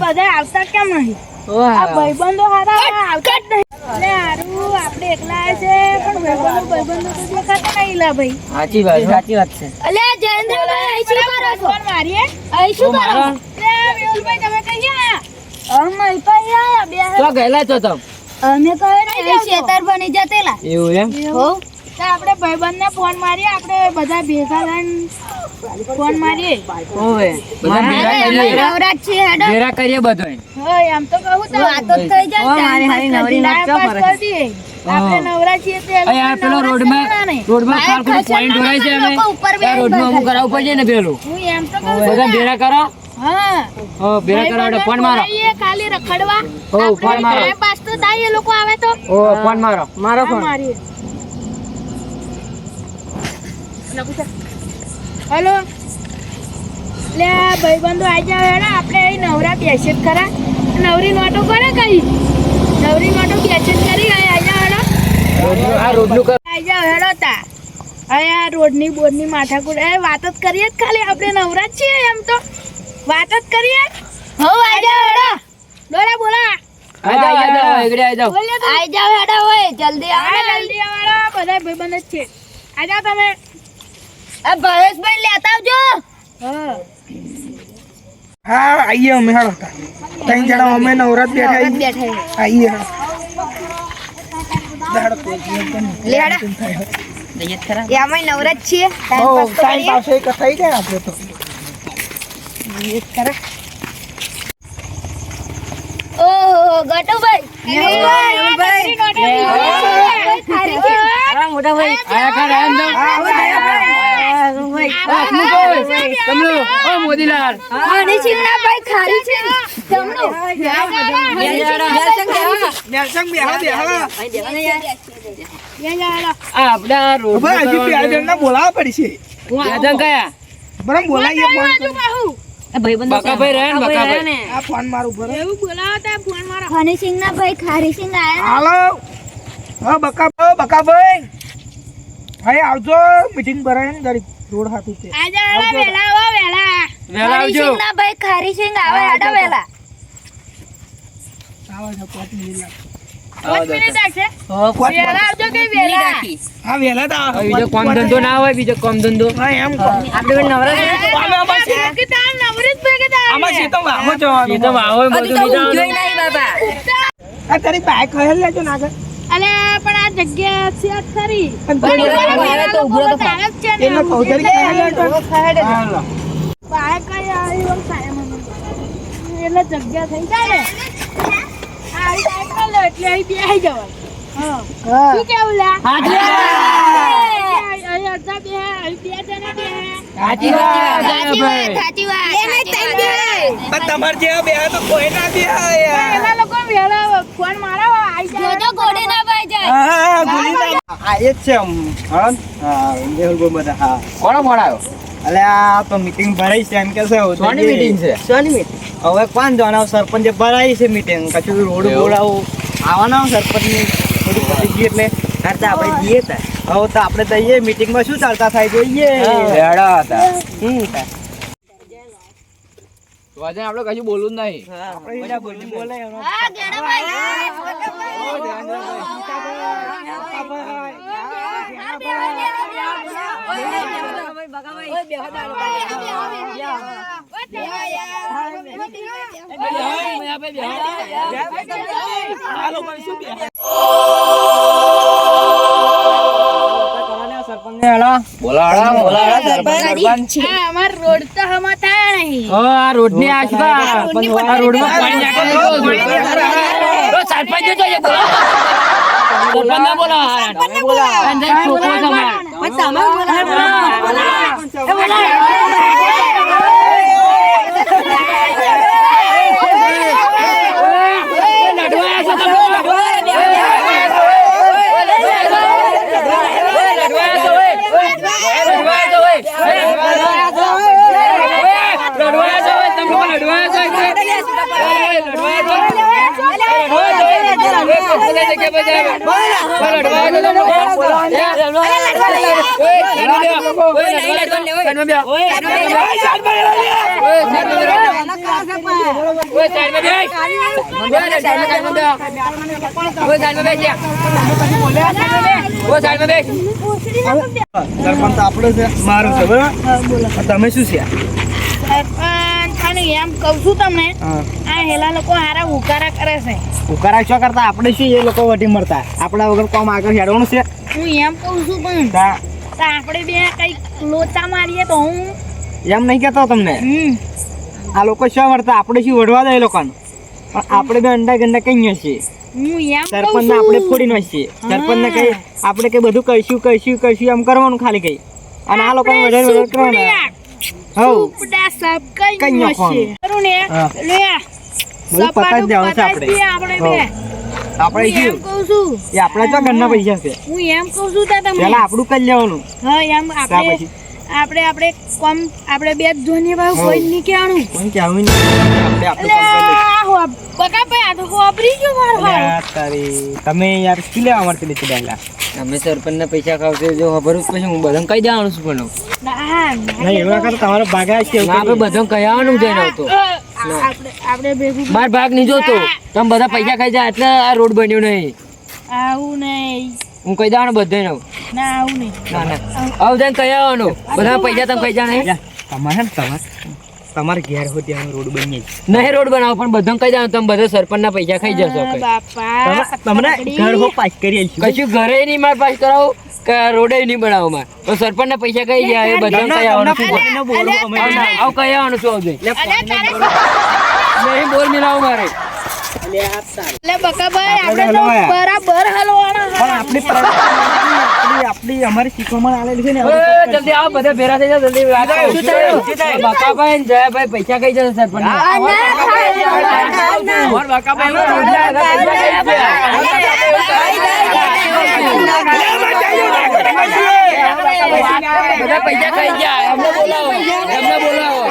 બધા આવતા કેમ નહીં ભાઈબંધો હારા આવતા જ નહીં આપણે એકલા છે પણ ભાઈબંધો ભાઈબંધો તો લા ભાઈ સાચી વાત છે જયેન્દ્રભાઈ શું કરો છો ફોન મારીએ? અહીં શું કરો? અરે મેહુલભાઈ તમે કઈ અમે અહીં બે તો ગયેલા છો તમે? અમે નહીં શેતર બની જતેલા. એવું એમ? હો? આપણે ભાઈબંધને ફોન મારીએ આપણે બધા ભેગા થઈને ફોન મારીએ. ઓવે બધા કરીએ નવરાત છે હેડો. ભેરા કરીએ બધો હોય આમ તો કહું તો. વાતો થઈ જાય ઓ, મારી હારી નવરી નાખતો પાસ આપણે નવરા છીએ તો આ પેલો રોડમાં રોડમાં બાઇક ખાર ખુલ્લું ખસેડવાના પોઈન્ટ હોય છે અમે લોકો ઉપર ત્યાં બેસીને રોડમાં અમુક બેઠા પડશે ને પેલું? હું એમ તો કહું બધા ને. કરો? હા. ફોન મારો. ખાલી રખડવા. હો, ફોન મારો. પાસ તો થાય એ લોકો આવે તો. ઓ ફોન મારો. મારો હા, મારીએ. હેલો લે ભાઈબંધો આવી જાવ હેડો આપણે અહીં નવરા બેસે જ ખરા. નવરી નોટો કરે કઈ? નવરી નોટો બેસે કરી અહીં આવી જાવ હેડો. આ રોડનું કર. આવી જાવ હેડો તા. હવે આ રોડની બોર્ડની માથાકૂટ. એ વાત જ કરીએ જ ખાલી આપણે નવરા જ છીએ એમ તો. વાત જ કરીએ હો આવી જાવ હેડો. બોલા બોલા. જલ્દી આવો જલ્દી આવો બધા ભાઈબંધ જ છે. આ જાવ તમે. આ ભરેશભાઈ લેતા આવજો. હા હા આઈએ અમે હેડો ત્રણ જણા અમે નવરાત બેઠા આઈએ. બેઠા નવરાત છીએ ટાઈમ પાસ થઈ જાય આપણે તો. ઓહો ગટુભાઈ. મોટા ભાઈ મોદીલાલ નેલસંગ બેહા બેહા આપડા રોડ હવે હજી બે જણને બોલાવવા પડશે યાદન કયા બરાબર બોલાવીએ ફોન બકાભાઈ રહે ને બકાભાઈ આ ફોન મારું બરાબર એવું બોલાવતા ફોન મારો હનીસિંહ ના ભાઈ ખારીસિંહ આયા હાલો હા બકા બકાભાઈ હા આવજો મીટિંગ ભરાય ને જરીક રોડ હાથું છે. આજે વેલા વેલા આવો વેલા. વેલા આવજો. ના ભાઈ ખારીસિંહ આવે હાડા વેલા. આવો જો પાંચ મિનિટ લાગશે પાંચ વેલા આવજો કે વેલા? હા વહેલા તો હવે બીજો કોમ ધંધો ના હોય બીજો કોમ ધંધો. હા એમ કહો. આપણે નવરા અમે આમાં છે- કે તાર બાઈક લેજો ને આગળ. અલે પણ આ જગ્યા છે ખરી એટલે કઈ આવી મને. જગ્યા થઈ જાય ને. આ સાઈડમાં લો એટલે અહીં બેસી જવાય હા. હા. શું કેવું લા? સાચી અહીં અડધા બે અહીં બે જણા બે સાચી વાત. ભાઈ સાચી વાત પણ તમારે જેવા બે તો કોઈ ના બે એના લોકો વેળા ફોન મારા આવી જોજો જાય આ એ જ છે આમ, હળદ? હા, મેહુલભાઈ બધા, હા. કોણ ફોન એટલે આ તો મીટિંગ ભરાઈ છે એમ કે છે સોની મીટિંગ છે? સોની મીટિંગ હવે કોણ જણાવ સરપંચે ભરાઈ છે મીટિંગ કશું રોડ? બોલાવું આવવાના સરપંચની થોડી પતી ગઈ એટલે કરતા આપણે જઈએ તા હવે તો આપણે તો મીટિંગમાં શું ચાલતા થાય જોઈએ હતા હમ. વજન આપણે કશું બોલવું નહીં બધા બોલી બોલે સરપંચ અમાર રોડ તો આ રોડની આસપા આ રોડમાં પાણી નાખે તો સરપંચ જો એ બોલા સરપંચ ના બોલા બોલા અંદર છોકરો તમાર લડવાયા પોતાની જગ્યા પર જાય. કોઈ રડવા આવ્યો તો તમે? એ, રડવા આવ્યો. ઓય, સાઈડમાં બેહો. ઓય, રડવા આવ્યો તો? સાઈડમાં બેહો. ઓય, સાઈડમાં બેહો. ઓય, સાઈડમાં બેહો. ઓય, સાઈડમાં બેહો. ઓય, સાઈડમાં બેહો. ઓય, સાઈડમાં બેસી જા. ઓય, સાઈડમાં બેસ. તમે શું છે? એમ કહું છું તમને આ હેલા લોકો હારા ઉકારા કરે છે. ઉકારા શું કરતા? આપણે શું એ લોકો વધી મળતા આપણા વગર કોમ આગળ હેડવાનું છે? હું એમ કહું છું પણ તો. આપણે બે કંઈક લોચા મારીએ તો હું એમ નહીં કહેતો તમને? આ લોકો શું વળતા આપણે શું વડવા દે એ લોકોને? પણ આપણે બે અંડા ગંડા કઈ છીએ. હું સરપંચ ને આપણે ફોડી નાખીએ સરપંચ ને કઈ આપણે કઈ બધું કહીશું કહીશું કહીશું એમ કરવાનું ખાલી કઈ. અને આ લોકો વધારે વધારે કરવાના. સુપડા કઈ કઈ ને લે પતાઈ આપણે. બે. આપણે એમ કહું છું. એ આપણા જો ઘરના પૈસા છે. હું એમ કહું છું તા તમને પેલા આપણું કરી લેવાનું. હા એમ આપણે આપણે આપણે કોમ આપણે બે જ ભાઈ કોઈ નહીં કેવાનું પણ કહેવું નહીં. આપણે આપણું બકા ભાઈ આ તો વાપરી ગયો મારો તમે યાર શું લેવા મળતી પહેલા? તમે સરપંચના પૈસા ખાવ છો જો ખબર જ પછી હું બધા કઈ દેવાનું છું પણ. ના નહીં એવું તમારો ભાગા છે એવું આપણે બધા કહેવાનું જ નહીં આવતો અ, આપણે આપણે ભેગું માર ભાગ નહીં જોતો. તમે બધા પૈસા ખાઈ જાય એટલે આ રોડ બન્યો નહીં. આવું નહીં. હું કહી દેવાનું બધે નું ના આવું નહીં. ના ના. આવું જઈને કઈ આવવાનું. બધા પૈસા તમે કઈ જાય નહીં. તમારે તમારે. તમારે ઘેર હોય ત્યાં રોડ બની. નહીં રોડ બનાવો પણ બધાને કહી જાવ તમે બધા સરપંચના પૈસા ખાઈ જશો કઈ. તમને ઘર હો પાસ કરી આવીશું. કશું ઘરે નહીં માર પાસ કરાવો કે રોડે નહીં બનાવો માર તો સરપંચના પૈસા કઈ જાય એ બધા કહી આવવાનું છું આવું ના, આવવાનું છું આવું નહીં બોલ મિલાવો મારે એટલે બકાભાઈ આપણે આપણે તો બરાબર હલવાના પણ આપણી આપણી આપણી અમારી શીખવામાં આલેલી છે ને જલ્દી આવો બધા ભેરા થઈ જાઓ જલ્દી? બકાભાઈ ને જયાભાઈ પૈસા કઈ જશે સરપંચ. બધા પૈસા ખાઈ ગયા એમને બોલાવો એમને બોલાવો.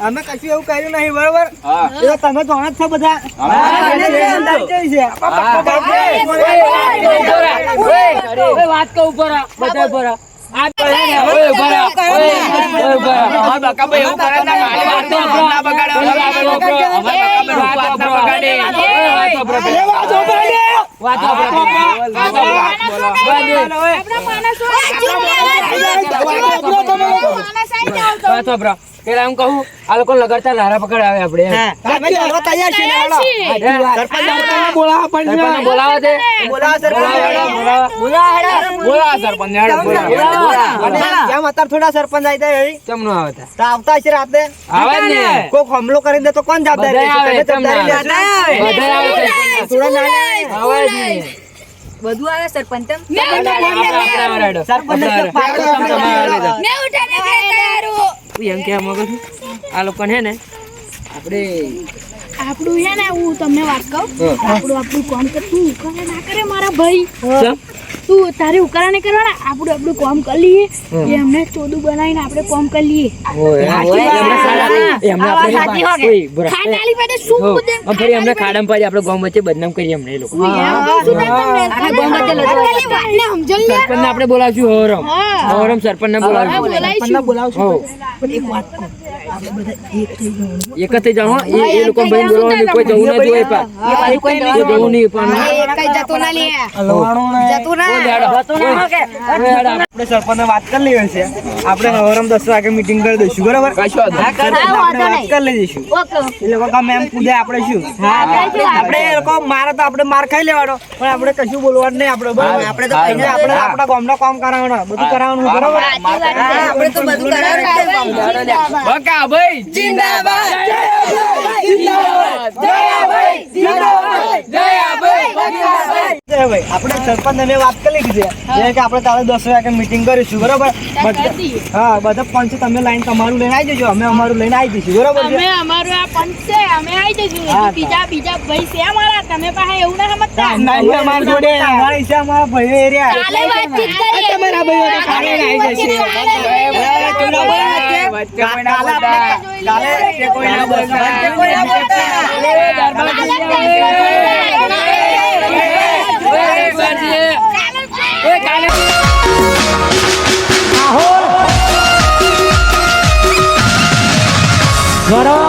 અમે કશું એવું કર્યું નહીં બરોબર એ તમે જાણો જ છો બધા વાત કહું ઉપર આ, બધા ઉપર આ. વાત વાત પેલા એમ કહું આ લોકો લગાડતા નારા પકડ આવે આપણે તૈયાર. સરપંચ બોલાવો બોલાવો સરપંચ. કેમ અત્યારે થોડા સરપંચ આવી જાય એ? કેમનું આવે તો આવતા છે રાતે? આવે ને. કોઈક હુમલો કરી દે તો કોણ જવાબદારી તમે જવાબદારી આવે? લેશો? આવે સરપંચ. થોડા આવે. આવે તો એમ કે માંગુ છું આ લોકોને હે ને આપણે આપણું હે ને હું તમને વાત કહું. આપણું આપણું કામ કરતું ઉકાળા ના કરે મારા ભાઈ? તું તારે ઉકાળા નહીં કરવાના? આપણું આપણું કોમ કરી લઈએ. એ અમને ચોદું બનાવીને આપણે કોમ કરી લઈએ. ખાડામાં પાડી આપણે ગામ વચ્ચે બદનામ કરીએ એમને એ લોકો. હું એમ કહું છું ને તમને. ખાટાલી વાતને સમજો ને. સરપંચને આપણે બોલાવશું હવરમ હા. હવરમ બોલાવશું. બોલાવીશું. એક જ થઈ એ એ લોકો ભાઈ બોલાવવાનું કોઈ જવું ના જોઈએ પા કોઈ જવું નહીં પણ. ને. ઓય, હેડો. આપણે સરપંચને વાત કરી લેવી છે. આપણે હવારમાં દસ વાગે મીટિંગ કરી દઈશું બરાબર? સરપંચ આપણે વાત કરી લઈશું. એ લોકો ગમે એમ પૂછે આપણે શું? આપણે એ લોકો મારે તો આપણે માર ખાઈ લેવાનો પણ આપણે કશું બોલવાનું નહીં આપણે બરાબર આપણે તો કહીને આપણે આપણા ગામનો કામ કરાવવાનો બધું કરાવવાનું બરાબર? આપણે તો બધું કરાવવાનું બકા ભાઈ જિંદાબાદ. જય ભાઈ જય જય ભાઈ આપણે સરપંચ અમે વાત કરી લીધી છે કે આપણે તારે દસ વાગે મીટિંગ કરીશું બરોબર બધા- હા બધા પંચ તમે લાઈન તમારું લઈને આવી જજો અમે અમારું લઈને આવી જઈશું બરોબર અમે અમારું આ પંચ છે અમે આવી જઈશું બીજા બીજા ભાઈ છે અમારા તમે પાસે એવું ના સમજતા નહીં, અમારી જોડે અમારા હિસ્સે અમારા ભાઈઓ એરિયા કાલે વાતચીત કરીએ તમારા ભાઈઓ કાલે આવી જશે કાલે કાલે કોઈ ના બોલતા. કોઈ ના બોલતા. Gara!